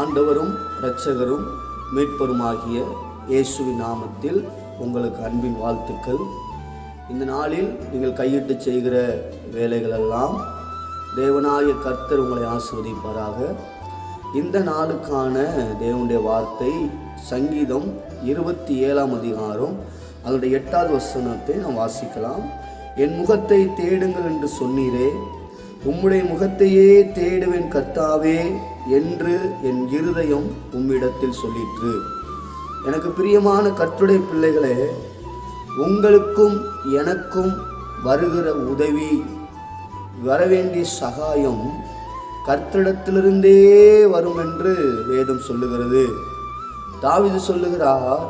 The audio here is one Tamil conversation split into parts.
ஆண்டவரும் இரட்சகரும் மீட்பருமாகிய இயேசுவின் நாமத்தில் உங்களுக்கு அன்பின் வாழ்த்துக்கள். இந்த நாளில் நீங்கள் கையிட்டு செய்கிற வேலைகளெல்லாம் தேவனாய கர்த்தர் உங்களை ஆசிர்வதிப்பாராக. இந்த நாளுக்கான தேவனுடைய வார்த்தை சங்கீதம் இருபத்தி ஏழாம் அதிகாரம் அதனுடைய எட்டாவது வசனத்தை நாம் வாசிக்கலாம். என் முகத்தை தேடுங்கள் என்று சொன்னீரே உம்முடைய முகத்தையே தேடுவேன் கர்த்தாவே என்று என் இருதயம் உம்மிடத்தில் சொல்லிற்று. எனக்கு பிரியமான கற்றுடைய பிள்ளைகளே உங்களுக்கும் எனக்கும் வருகிற உதவி வரவேண்டிய சகாயம் கர்த்தரிடத்திலிருந்தே வரும் என்று வேதம் சொல்லுகிறது. தாவிது சொல்லுகிறார்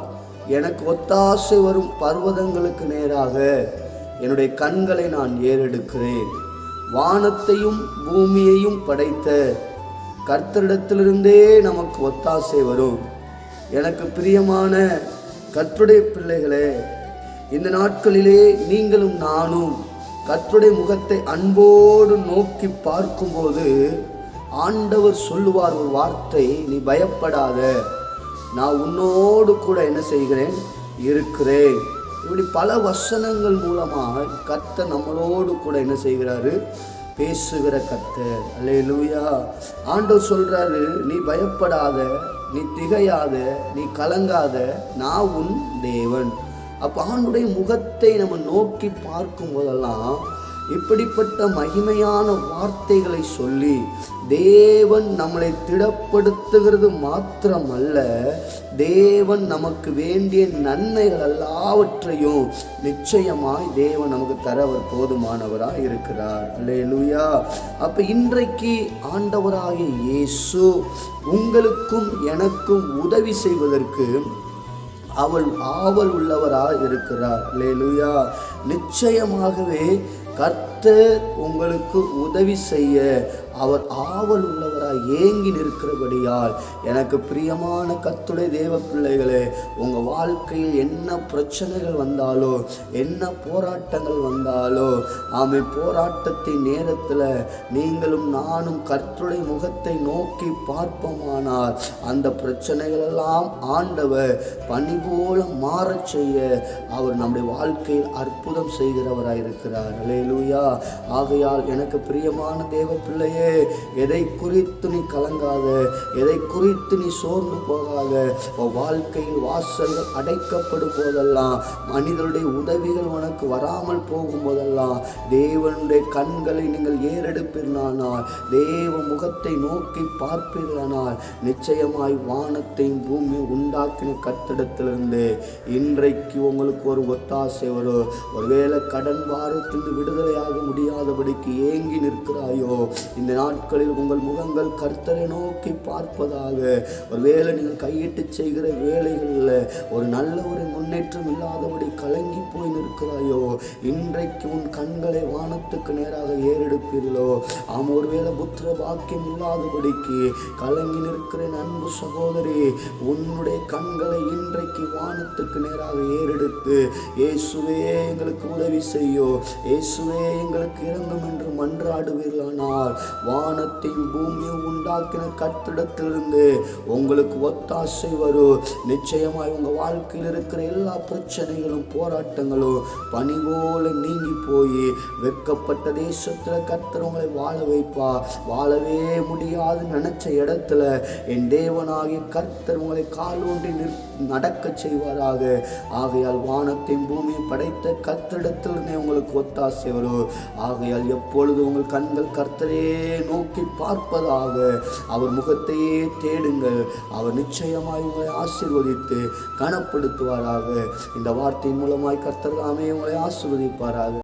எனக்கு ஒத்தாசை வரும் பர்வதங்களுக்கு நேராக என்னுடைய கண்களை நான் ஏறெடுக்கிறேன். வானத்தையும் பூமியையும் படைத்த கர்த்தரிடத்திலிருந்தே நமக்கு ஒத்தாசை வரும். எனக்கு பிரியமான கற்றுடைய பிள்ளைகளே இந்த நாட்களிலே நீங்களும் நானும் கற்றுடைய முகத்தை அன்போடு நோக்கி பார்க்கும்போது ஆண்டவர் சொல்லுவார் ஒரு வார்த்தை நீ பயப்படாத. நான் உன்னோடு கூட என்ன செய்கிறேன்? இருக்கிறேன். இப்படி பல வசனங்கள் மூலமாக கத்த நம்மளோடு கூட என்ன செய்கிறாரு? பேசுகிற கத்தர் அல்லே லூயா ஆண்டவர் சொல்றாரு நீ பயப்படாத நீ திகையாத நீ கலங்காத நான் உன் தேவன். அப்போ ஆண்டுடைய முகத்தை நம்ம நோக்கி பார்க்கும் போதெல்லாம் இப்படிப்பட்ட மகிமையான வார்த்தைகளை சொல்லி தேவன் நம்மளை திடப்படுத்துகிறது மாத்திரமல்ல தேவன் நமக்கு வேண்டிய நன்மைகள் எல்லாவற்றையும் நிச்சயமாய் தேவன் நமக்கு தர அவர் போதுமானவராக இருக்கிறார். அல்லேலூயா அப்போ இன்றைக்கு ஆண்டவராகிய இயேசு உங்களுக்கும் எனக்கும் உதவி செய்வதற்கு அவள் ஆவல் உள்ளவராக இருக்கிறார். லேலுயா நிச்சயமாகவே கர்த்தர் உங்களுக்கு உதவி செய்ய அவர் ஆவல் உள்ளவராய் ஏங்கி நிற்கிறபடியால் எனக்கு பிரியமான கத்துடைய தேவ பிள்ளைகளே உங்கள் வாழ்க்கையில் என்ன பிரச்சனைகள் வந்தாலோ என்ன போராட்டங்கள் வந்தாலோ ஆமை போராட்டத்தின் நேரத்தில் நீங்களும் நானும் கர்த்தருடைய முகத்தை நோக்கி பார்ப்போமானால் அந்த பிரச்சனைகளெல்லாம் ஆண்டவர் பணி போல மாறச் செய்ய அவர் நம்முடைய வாழ்க்கையில் அற்புதம் செய்கிறவராக இருக்கிறார் அலேலூயா ஆகையால் எனக்கு பிரியமான தேவ பிள்ளையே எதை குறித்து நீ கலங்காத எதை குறித்து நீ சோர்ந்து போகாத. வாழ்க்கையில் வாசல்கள் அடைக்கப்படும் போதெல்லாம் மனிதனுடைய உதவிகள் உனக்கு வராமல் போகும்போதெல்லாம் தேவனுடைய கண்களை நீங்கள் ஏறெடுப்பீர்களானால் தேவ முகத்தை நோக்கி பார்ப்பீர்களானால் நிச்சயமாய் வானத்தையும் பூமியும் உண்டாக்கின கட்டிடத்திலிருந்து இன்றைக்கு உங்களுக்கு ஒரு ஒத்தாசை வரும். ஒருவேளை கடன் வாரத்திலிருந்து விடுதலை முடியாதபடிக்கு ஏங்கி நிற்கிறாயோ? இந்த நாட்களில் உங்கள் முகங்கள் கர்த்தரை நோக்கி பார்ப்பதாக. ஒருவேளை நீங்கள் கையிட்டு செய்கிற வேலைகளில் ஒரு நல்ல ஒரு முன்னேற்றம் இல்லாதபடி கலங்கி போய் நிற்கிறாயோ? இன்றைக்கு உன் கண்களை வானத்துக்கு நேராக ஏறெடுப்பீர்களோ? ஆம் ஒருவேளை புத்திர பாக்கியம் இல்லாதபடிக்கு கலங்கி நிற்கிற அன்பு சகோதரி உன்னுடைய கண்களை இன்றைக்கு வானத்துக்கு நேராக ஏறெடுத்து இயேசுவே எங்களுக்கு உதவி செய்யோ. இயேசுவே எங்களுக்கு இறங்கும் என்று மன்றாடுவீர்களானால் வானத்தையும் பூமியை உண்டாக்கின கட்டிடத்திலிருந்து உங்களுக்கு ஒத்தாசை வரும். நிச்சயமாய் உங்கள் வாழ்க்கையில் இருக்கிற எல்லா பிரச்சனைகளும் போராட்டங்களும் பணி போல நீங்கி போய் வெக்கப்பட்ட தேசத்தில் கர்த்தர் உங்களை வாழ வைப்பா. வாழவே முடியாது நினைச்ச இடத்துல என் தேவனாகிய கர்த்தர் உங்களை கால் ஒன்றி நிற் நடக்க செய்வாராக. ஆகையால் வானத்தையும் பூமியும் படைத்த கர்த்தரிடத்திலிருந்தே உங்களுக்கு ஒத்தாசை வரும். ஆகையால் எப்பொழுது உங்கள் கண்கள் கர்த்தரே நோக்கி பார்ப்பதாக அவர் முகத்தையே தேடுங்கள். அவர் நிச்சயமாய் உங்களை ஆசீர்வதித்து கனப்படுத்துவாராக. இந்த வார்த்தையின் மூலமாய் கர்த்தர் தாமே உங்களை ஆசீர்வதிப்பாராக.